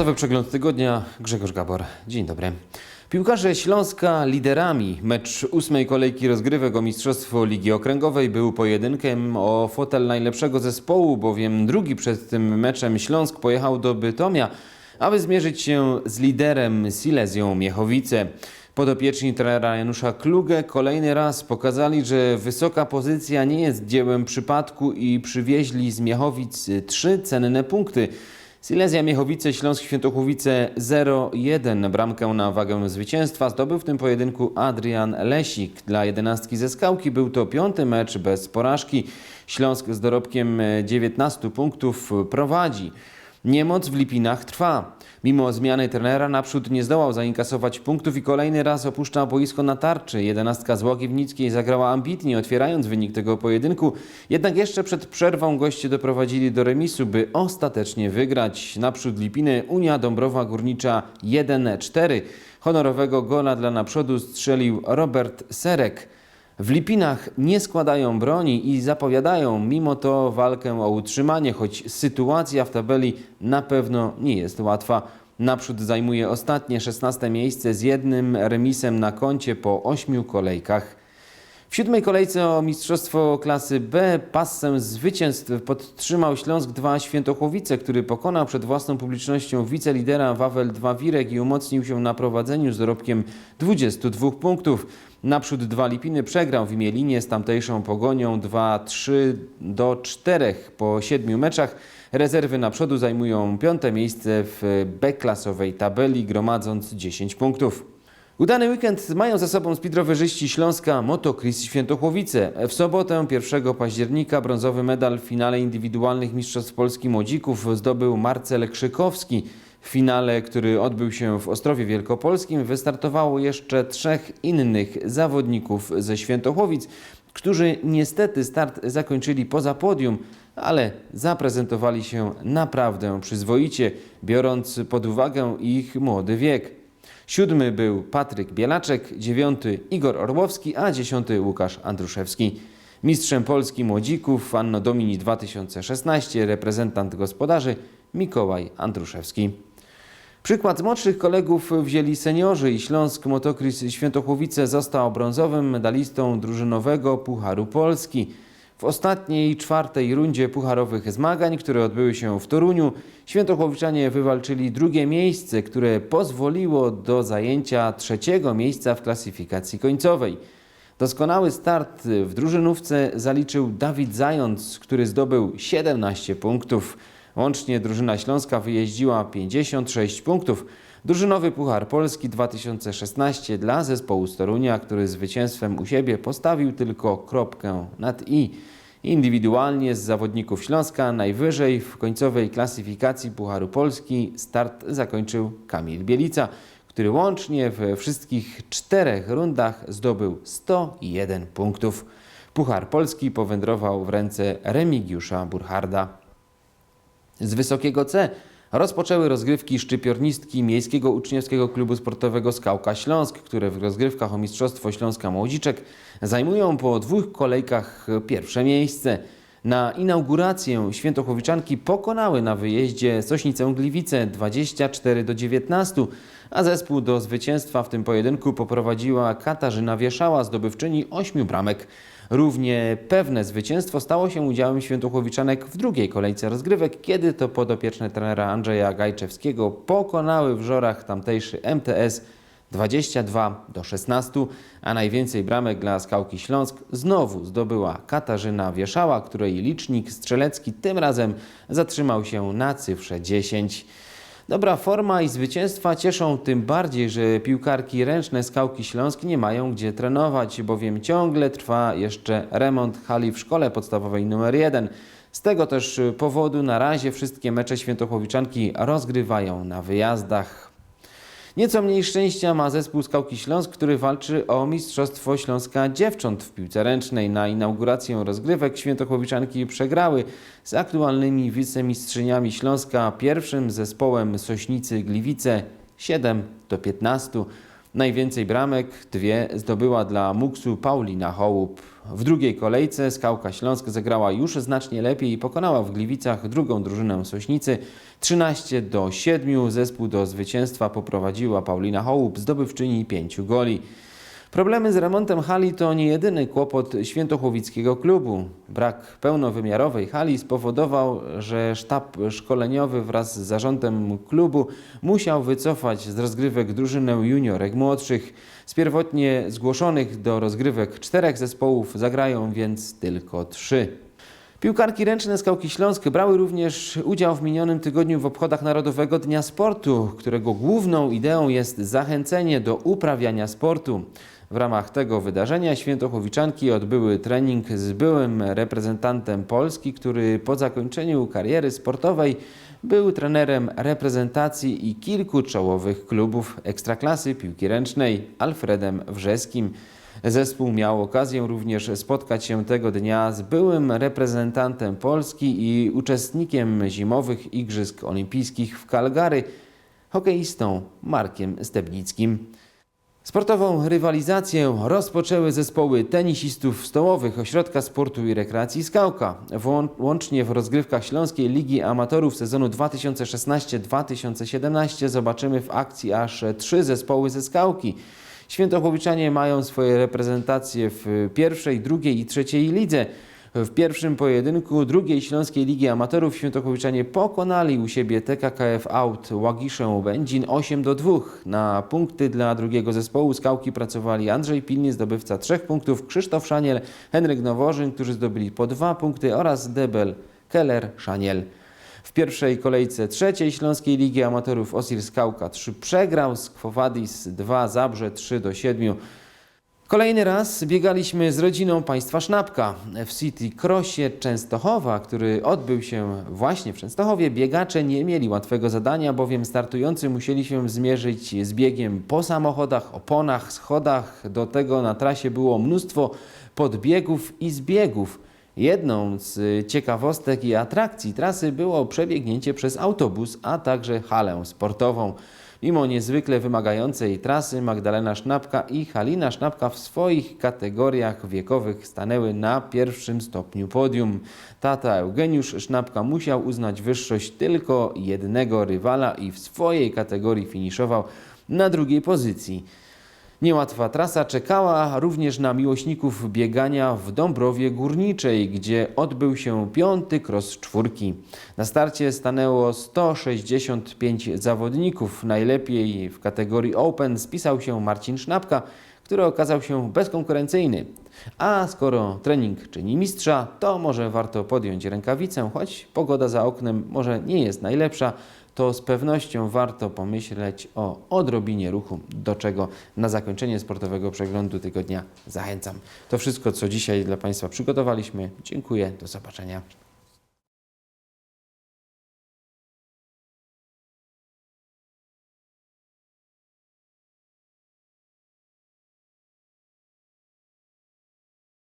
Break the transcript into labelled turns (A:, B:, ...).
A: Sportowy przegląd tygodnia, Grzegorz Gabor. Dzień dobry. Piłkarze Śląska liderami. Mecz ósmej kolejki rozgrywek o Mistrzostwo Ligi Okręgowej był pojedynkiem o fotel najlepszego zespołu, bowiem drugi przed tym meczem Śląsk pojechał do Bytomia, aby zmierzyć się z liderem Silesią Miechowice. Podopieczni trenera Janusza Klugę kolejny raz pokazali, że wysoka pozycja nie jest dziełem przypadku i przywieźli z Miechowic trzy cenne punkty. Silesia Miechowice, Śląsk Świętochłowice 0-1. Bramkę na wagę zwycięstwa zdobył w tym pojedynku Adrian Lesik. Dla jedenastki ze Skałki był to piąty mecz bez porażki. Śląsk z dorobkiem 19 punktów prowadzi. Niemoc w Lipinach trwa. Mimo zmiany trenera naprzód nie zdołał zainkasować punktów i kolejny raz opuszcza boisko na tarczy. Jedenastka z Łagiewnickiej zagrała ambitnie, otwierając wynik tego pojedynku. Jednak jeszcze przed przerwą goście doprowadzili do remisu, by ostatecznie wygrać. Naprzód Lipiny Unia Dąbrowa Górnicza 1-4. Honorowego gola dla naprzodu strzelił Robert Serek. W Lipinach nie składają broni i zapowiadają mimo to walkę o utrzymanie, choć sytuacja w tabeli na pewno nie jest łatwa. Naprzód zajmuje ostatnie 16 miejsce z jednym remisem na koncie po 8 kolejkach. W siódmej kolejce o mistrzostwo klasy B passem zwycięstw podtrzymał Śląsk 2 Świętochłowice, który pokonał przed własną publicznością wicelidera Wawel 2 Wirek i umocnił się na prowadzeniu z dorobkiem 22 punktów. Naprzód dwa Lipiny przegrał w Imielinie z tamtejszą Pogonią 2-3 do 4 po siedmiu meczach. Rezerwy na przodu zajmują piąte miejsce w B-klasowej tabeli, gromadząc 10 punktów. Udany weekend mają za sobą speedrowerzyści Śląska Motocross Świętochłowice. W sobotę 1 października brązowy medal w finale indywidualnych Mistrzostw Polski Młodzików zdobył Marcel Krzykowski. W finale, który odbył się w Ostrowie Wielkopolskim, wystartowało jeszcze trzech innych zawodników ze Świętochłowic, którzy niestety start zakończyli poza podium, ale zaprezentowali się naprawdę przyzwoicie, biorąc pod uwagę ich młody wiek. Siódmy był Patryk Bielaczek, dziewiąty Igor Orłowski, a dziesiąty Łukasz Andruszewski. Mistrzem Polski Młodzików Anno Domini 2016 reprezentant gospodarzy Mikołaj Andruszewski. Przykład z młodszych kolegów wzięli seniorzy i Śląsk Motocross Świętochłowice został brązowym medalistą drużynowego Pucharu Polski. W ostatniej, czwartej rundzie pucharowych zmagań, które odbyły się w Toruniu, Świętochłowiczanie wywalczyli drugie miejsce, które pozwoliło do zajęcia trzeciego miejsca w klasyfikacji końcowej. Doskonały start w drużynówce zaliczył Dawid Zając, który zdobył 17 punktów. Łącznie drużyna śląska wyjeździła 56 punktów. Drużynowy Puchar Polski 2016 dla zespołu z Torunia, który zwycięstwem u siebie postawił tylko kropkę nad i. Indywidualnie z zawodników Śląska najwyżej w końcowej klasyfikacji Pucharu Polski start zakończył Kamil Bielica, który łącznie we wszystkich czterech rundach zdobył 101 punktów. Puchar Polski powędrował w ręce Remigiusza Burharda. Z Wysokiego C rozpoczęły rozgrywki szczypiornistki Miejskiego Uczniowskiego Klubu Sportowego Skałka Śląsk, które w rozgrywkach o Mistrzostwo Śląska Młodziczek zajmują po dwóch kolejkach pierwsze miejsce. Na inaugurację Świętochłowiczanki pokonały na wyjeździe Sośnicę Gliwice 24 do 19, a zespół do zwycięstwa w tym pojedynku poprowadziła Katarzyna Wieszała, zdobywczyni ośmiu bramek. Równie pewne zwycięstwo stało się udziałem Świętochłowiczanek w drugiej kolejce rozgrywek, kiedy to podopieczne trenera Andrzeja Gajczewskiego pokonały w żorach tamtejszy MTS 22 do 16, a najwięcej bramek dla Skałki Śląsk znowu zdobyła Katarzyna Wieszała, której licznik strzelecki tym razem zatrzymał się na cyfrze 10. Dobra forma i zwycięstwa cieszą tym bardziej, że piłkarki ręczne Skałki Śląsk nie mają gdzie trenować, bowiem ciągle trwa jeszcze remont hali w szkole podstawowej nr 1. Z tego też powodu na razie wszystkie mecze Świętochłowiczanki rozgrywają na wyjazdach. Nieco mniej szczęścia ma zespół Skałki Śląsk, który walczy o Mistrzostwo Śląska Dziewcząt w piłce ręcznej. Na inaugurację rozgrywek Świętochłowiczanki przegrały z aktualnymi wicemistrzyniami Śląska, pierwszym zespołem Sośnicy Gliwice 7 do 15. Najwięcej bramek, dwie, zdobyła dla Muksu Paulina Hołub. W drugiej kolejce Skałka Śląsk zagrała już znacznie lepiej i pokonała w Gliwicach drugą drużynę Sośnicy 13 do 7. Zespół do zwycięstwa poprowadziła Paulina Hołub, zdobywczyni pięciu goli. Problemy z remontem hali to nie jedyny kłopot świętochłowickiego klubu. Brak pełnowymiarowej hali spowodował, że sztab szkoleniowy wraz z zarządem klubu musiał wycofać z rozgrywek drużynę juniorek młodszych. Z pierwotnie zgłoszonych do rozgrywek czterech zespołów zagrają więc tylko trzy. Piłkarki ręczne Skałki Śląsk brały również udział w minionym tygodniu w obchodach Narodowego Dnia Sportu, którego główną ideą jest zachęcenie do uprawiania sportu. W ramach tego wydarzenia świętochłowiczanki odbyły trening z byłym reprezentantem Polski, który po zakończeniu kariery sportowej był trenerem reprezentacji i kilku czołowych klubów ekstraklasy piłki ręcznej Alfredem Wrzeskim. Zespół miał okazję również spotkać się tego dnia z byłym reprezentantem Polski i uczestnikiem zimowych Igrzysk Olimpijskich w Calgary, hokeistą Markiem Stebnickim. Sportową rywalizację rozpoczęły zespoły tenisistów stołowych Ośrodka Sportu i Rekreacji Skałka. Łącznie w rozgrywkach Śląskiej Ligi Amatorów sezonu 2016-2017 zobaczymy w akcji aż trzy zespoły ze Skałki. Świętochłowiczanie mają swoje reprezentacje w pierwszej, drugiej i trzeciej lidze. W pierwszym pojedynku drugiej Śląskiej Ligi Amatorów Świętochłowiczanie pokonali u siebie TKKF Out Łagiszę Będzin 8 do 2. Na punkty dla drugiego zespołu skałki pracowali Andrzej Pilnie, zdobywca trzech punktów, Krzysztof Szaniel, Henryk Noworzyn, którzy zdobyli po dwa punkty oraz Debel Keller Szaniel. W pierwszej kolejce trzeciej Śląskiej Ligi Amatorów Osir Skałka 3 przegrał z Kwowadis 2 Zabrze 3 do 7. Kolejny raz biegaliśmy z rodziną państwa Sznapka w City Crossie Częstochowa, który odbył się właśnie w Częstochowie. Biegacze nie mieli łatwego zadania, bowiem startujący musieli się zmierzyć z biegiem po samochodach, oponach, schodach. Do tego na trasie było mnóstwo podbiegów i zbiegów. Jedną z ciekawostek i atrakcji trasy było przebiegnięcie przez autobus, a także halę sportową. Mimo niezwykle wymagającej trasy Magdalena Sznapka i Halina Sznapka w swoich kategoriach wiekowych stanęły na pierwszym stopniu podium. Tata Eugeniusz Sznapka musiał uznać wyższość tylko jednego rywala i w swojej kategorii finiszował na drugiej pozycji. Niełatwa trasa czekała również na miłośników biegania w Dąbrowie Górniczej, gdzie odbył się piąty kros czwórki. Na starcie stanęło 165 zawodników. Najlepiej w kategorii Open spisał się Marcin Sznapka, który okazał się bezkonkurencyjny. A skoro trening czyni mistrza, to może warto podjąć rękawicę, choć pogoda za oknem może nie jest najlepsza, to z pewnością warto pomyśleć o odrobinie ruchu, do czego na zakończenie sportowego przeglądu tygodnia zachęcam. To wszystko, co dzisiaj dla Państwa przygotowaliśmy. Dziękuję, do zobaczenia.